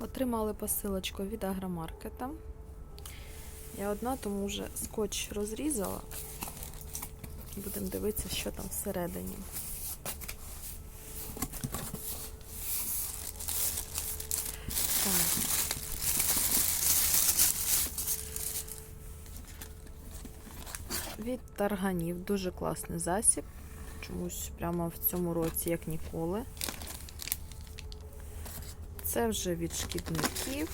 Отримали посилочку від агромаркета. Я одна, тому вже скотч розрізала. Будемо дивитися, що там всередині. Так. Від тарганів дуже класний засіб. Чомусь прямо в цьому році, як ніколи. Це вже від шкідників.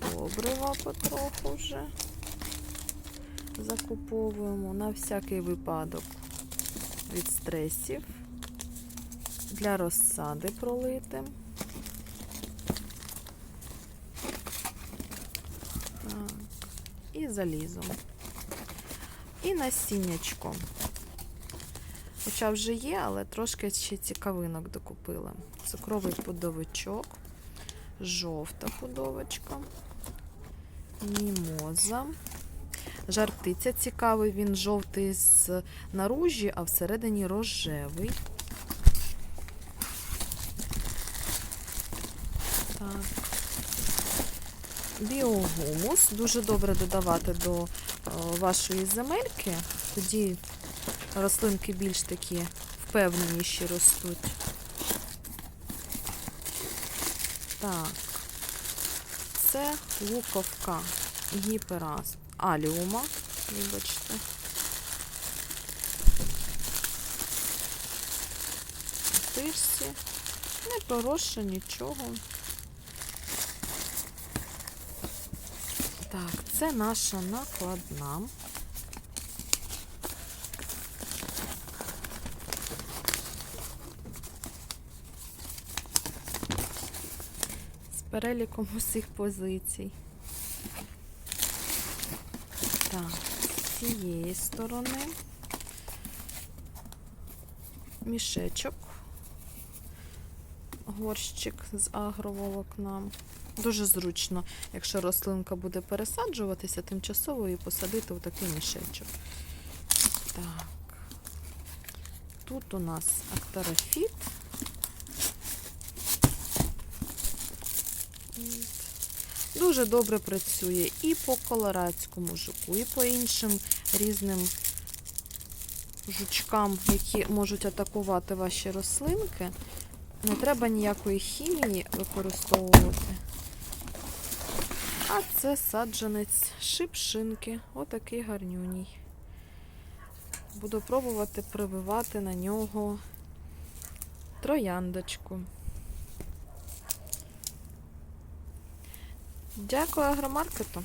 Добрива потроху вже закуповуємо на всякий випадок від стресів. Для розсади пролити. Так. І залізом. І насіннячко. Хоча вже є, але трошки ще цікавинок докупила. Цукровий пудовичок, жовта пудовочка, мімоза. Жартиця цікавий, він жовтий з наружі, а всередині рожевий. Так. Біогумус. Дуже добре додавати до е, вашої земельки. Тоді рослинки більш такі впевненіші ростуть. Так, це луковка гіпераз аліума, вибачте. Тирсі. Не проросше нічого. Так, це наша накладна. Переліком усіх позицій. Так, з цієї сторони мішечок, горщик з агроволокна. Дуже зручно, якщо рослинка буде пересаджуватися, тимчасово її посадити у такий мішечок. Так. Тут у нас актарафіт. Дуже добре працює і по колорадському жуку, і по іншим різним жучкам, які можуть атакувати ваші рослинки. Не треба ніякої хімії використовувати. А це саджанець шипшинки. Отакий гарнюній. Буду пробувати прививати на нього трояндочку. Дякую агромаркету.